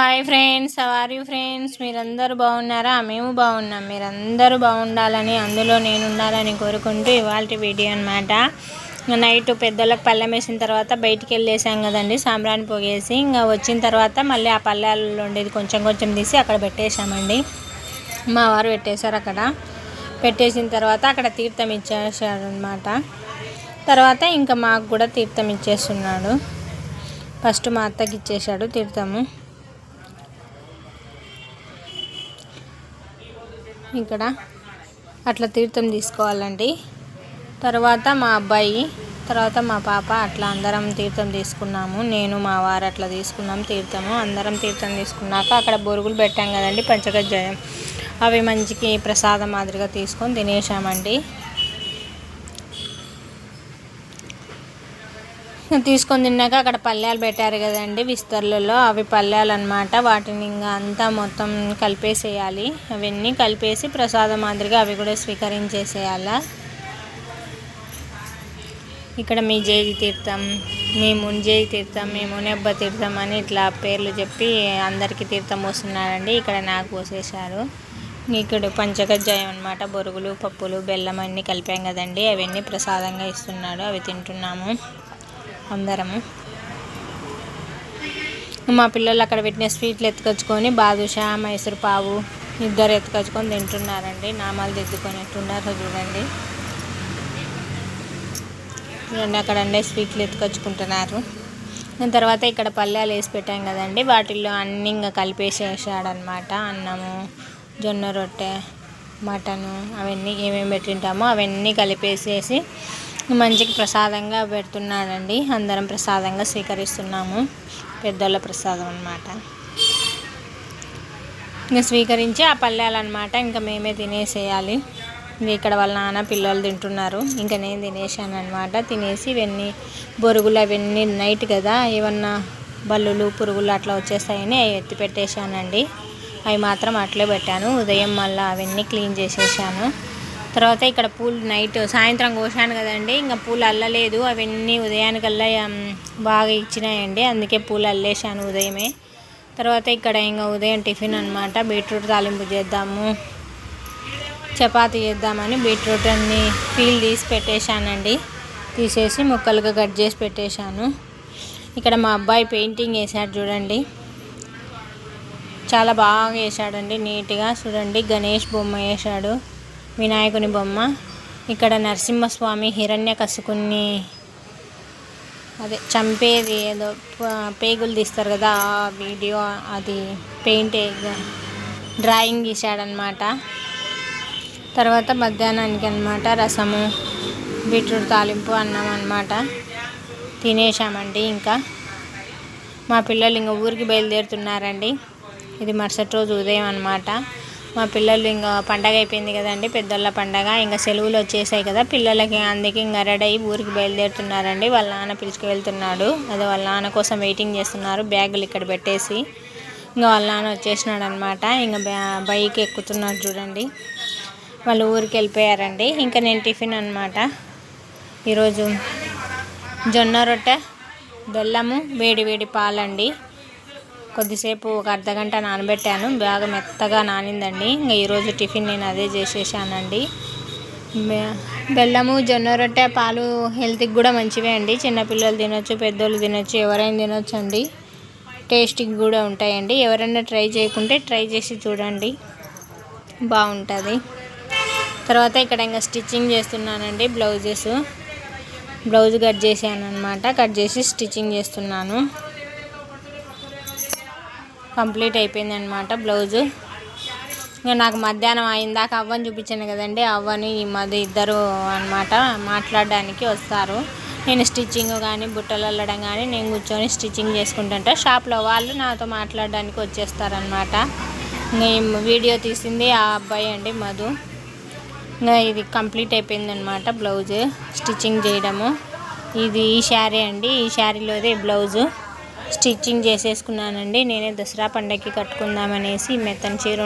Hi friends are you friends మీరందరూ బాగున్నారా? మేము బాగున్నాం. మీరందరూ బాగుండాలని అందులో నేను ఉండాలని కోరుకుంటూ ఇవాళ వీడియో అనమాట నైట్ పెద్దలకు పళ్ళెం వేసిన తర్వాత బయటికి వెళ్ళేసాం కదండి సాంబ్రాన్ని పోగేసి. ఇంకా వచ్చిన తర్వాత మళ్ళీ ఆ పల్లెల్లో ఉండేది కొంచెం కొంచెం తీసి అక్కడ పెట్టేశామండి. మా వారు పెట్టేశారు అక్కడ. పెట్టేసిన తర్వాత అక్కడ తీర్థం ఇచ్చేసాడు అనమాట తర్వాత ఇంకా మాకు కూడా తీర్థం ఇచ్చేస్తున్నాడు. ఫస్ట్ మా అత్తకి ఇచ్చేశాడు తీర్థము. ఇక్కడ అట్లా తీర్థం తీసుకోవాలండి. తర్వాత మా అబ్బాయి తర్వాత మా పాప అట్లా అందరం తీర్థం తీసుకున్నాము. నేను మా వారు అట్లా తీసుకున్నాం తీర్థము. అందరం తీర్థం తీసుకున్నాక అక్కడ బొరుగులు పెట్టాం కదండి పంచగజ్జాయం. అవి మంచికి ప్రసాదం మాదిరిగా తీసుకొని తినేసామండి తీసుకొని తిన్నాక అక్కడ పల్లెలు పెట్టారు కదండి విస్తర్లలో అవి పల్లెలు అనమాట వాటిని ఇంకా అంతా మొత్తం కలిపేసేయాలి. అవన్నీ కలిపేసి ప్రసాదం మాదిరిగా అవి కూడా స్వీకరించేసేయాలా. ఇక్కడ మీ జేజి తీర్థం మీ ముంజేజి తీర్థం మీ మునెబ్బ తీర్థం అని ఇట్లా పేర్లు చెప్పి అందరికీ తీర్థం పోస్తున్నారండి. ఇక్కడ నాకు పోసేశారు. ఇక్కడ పంచగజ్జాయం అనమాట బొరుగులు పప్పులు బెల్లం అన్నీ కలిపాం కదండి. అవన్నీ ప్రసాదంగా ఇస్తున్నాడు. అవి తింటున్నాము. అందరము. మా పిల్లలు అక్కడ పెట్టిన స్వీట్లు ఎత్తుకొచ్చుకొని బాదుషా మైసూర్ పావు ఇద్దరు ఎత్తుకొచ్చుకొని తింటున్నారండి. నామాలు దిద్దుకొనిట్టున్నారు చూడండి. చూడండి అక్కడ ఉండే స్వీట్లు ఎత్తుకొచ్చుకుంటున్నారు. దాని తర్వాత ఇక్కడ పల్లెలు వేసి పెట్టాం కదండి. వాటిల్లో అన్నీ ఇంకా కలిపేసేసాడనమాట అన్నము జొన్న రొట్టె మటను అవన్నీ ఏమేమి పెట్టింటామో అవన్నీ కలిపేసేసి మంచికి ప్రసాదంగా పెడుతున్నాడండి అందరం ప్రసాదంగా స్వీకరిస్తున్నాము. పెద్దోళ్ళ ప్రసాదం అనమాట ఇంకా స్వీకరించి ఆ పల్లెలన్నమాట ఇంకా మేమే తినేసేయాలి. ఇంకా ఇక్కడ వాళ్ళ నాన్న పిల్లలు తింటున్నారు. ఇంకా నేను తినేసాను అనమాట తినేసి ఇవన్నీ బొరుగులు అవన్నీ నైట్ కదా ఏమన్నా బల్లులు పురుగులు అట్లా వచ్చేస్తాయని అవి ఎత్తి పెట్టేశానండి. అవి మాత్రం అట్లే పెట్టాను. ఉదయం మళ్ళీ అవన్నీ క్లీన్ చేసేసాను. తర్వాత ఇక్కడ పూలు నైట్ సాయంత్రం కోసాను కదండి. ఇంకా పూలు అల్లలేదు. అవన్నీ ఉదయానికల్లా బాగా ఇచ్చినాయండి. అందుకే పూలు అల్లేసాను ఉదయమే. తర్వాత ఇక్కడ ఇంకా ఉదయం టిఫిన్ అనమాట బీట్రూట్ తాలింపు చేద్దాము. చపాతి చేద్దామని బీట్రూట్ అన్ని పీల్ తీసి పెట్టేశానండి. తీసేసి ముక్కలుగా కట్ చేసి పెట్టేశాను. ఇక్కడ మా అబ్బాయి పెయింటింగ్ వేసాడు చూడండి. చాలా బాగా వేసాడండి నీట్గా. చూడండి గణేష్ బొమ్మ వేశాడు. వినాయకుని బొమ్మ. ఇక్కడ నరసింహస్వామి హిరణ్య కసుకుని అదే చంపేది ఏదో పేగులు తీస్తారు కదా ఆ వీడియో అది పెయింట్ డ్రాయింగ్ గీశాడనమాట. తర్వాత మధ్యాహ్నానికి అనమాట రసము బీట్రూట్ తాలింపు అన్నం అనమాట తినేసామండి ఇంకా. మా పిల్లలు ఇంకా ఊరికి బయలుదేరుతున్నారండి. ఇది మరుసటి రోజు ఉదయం అనమాట మా పిల్లలు ఇంకా పండగ అయిపోయింది కదండి పెద్దోళ్ళ పండగ. ఇంకా సెలవులు వచ్చేసాయి కదా పిల్లలకి అందుకే ఇంకా రెడీ అయ్యి ఊరికి బయలుదేరుతున్నారండి. వాళ్ళ నాన్న పిలుచుకు వెళ్తున్నాడు. అదే వాళ్ళ నాన్న కోసం వెయిటింగ్ చేస్తున్నారు బ్యాగులు ఇక్కడ పెట్టేసి. ఇంకా వాళ్ళ నాన్న వచ్చేసినాడు అనమాట ఇంకా బైక్ ఎక్కుతున్నాడు చూడండి. వాళ్ళు ఊరికి వెళ్ళిపోయారండి. ఇంకా నేను టిఫిన్ అనమాట ఈరోజు జొన్న రొట్టె బెల్లము వేడి వేడి పాలండి. కొద్దిసేపు ఒక అర్ధగంట నానబెట్టాను. బాగా మెత్తగా నానిందండి. ఇంకా ఈరోజు టిఫిన్ నేను అదే చేసేసానండి. బెల్లము జొన్న రొట్టె పాలు హెల్త్కి కూడా మంచివే అండి. చిన్నపిల్లలు తినొచ్చు పెద్దోళ్ళు తినొచ్చు ఎవరైనా తినొచ్చు అండి టేస్టీకి కూడా ఉంటాయండి. ఎవరైనా ట్రై చేయకుంటే ట్రై చేసి చూడండి. బాగుంటుంది. తర్వాత ఇక్కడ ఇంకా స్టిచ్చింగ్ చేస్తున్నానండి బ్లౌజెస్. బ్లౌజ్ కట్ చేశాను అనమాట కట్ చేసి స్టిచ్చింగ్ చేస్తున్నాను. కంప్లీట్ అయిపోయింది అనమాట బ్లౌజు. ఇంకా నాకు మధ్యాహ్నం అయిందాక అవ్వని చూపించాను కదండి అవ్వని ఈ మధ్య ఇద్దరు అనమాట మాట్లాడడానికి వస్తారు. నేను స్టిచ్చింగ్ కానీ బుట్టలు అల్లడం కానీ నేను కూర్చొని స్టిచ్చింగ్ చేసుకుంటుంటా. షాప్లో వాళ్ళు నాతో మాట్లాడడానికి వచ్చేస్తారనమాట నేను వీడియో తీసింది ఆ అబ్బాయి అండి మధు. ఇంకా ఇది కంప్లీట్ అయిపోయింది అనమాట బ్లౌజ్ స్టిచ్చింగ్ చేయడము. ఇది ఈ శారీ అండి ఈ శారీలోదే బ్లౌజు. స్టిచ్చింగ్ చేసేసుకున్నానండి. నేనే దసరా పండగకి కట్టుకుందామనేసి మెత్తని చీర